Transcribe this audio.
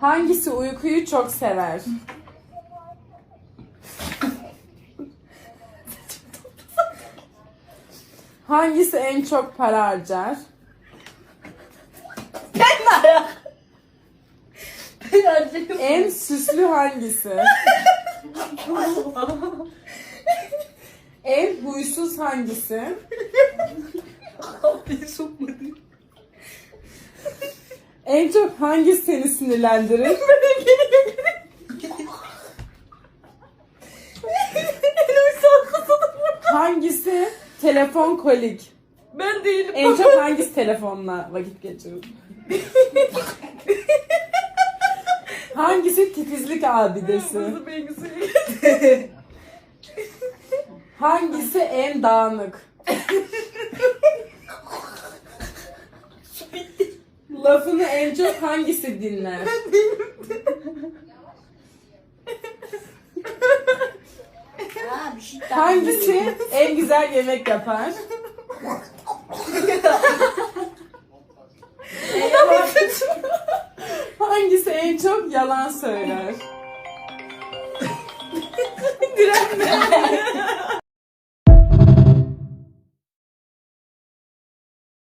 Hangisi uykuyu çok sever? Hangisi en çok para harcar? Ben ayak. Ben harcayayım. En süslü hangisi? En huysuz hangisi? Beni sokmadı. En çok hangisi seni sinirlendirir? Hangisi telefon kolik? Ben değilim. En çok hangisi telefonla vakit geçirir? Hangisi titizlik abidesi? Hangisi en dağınık? Lafını en çok hangisi dinler? Ha bir şey daha. Hangisi en güzel yemek yapar? Hangisi en çok yalan söyler? Direnme.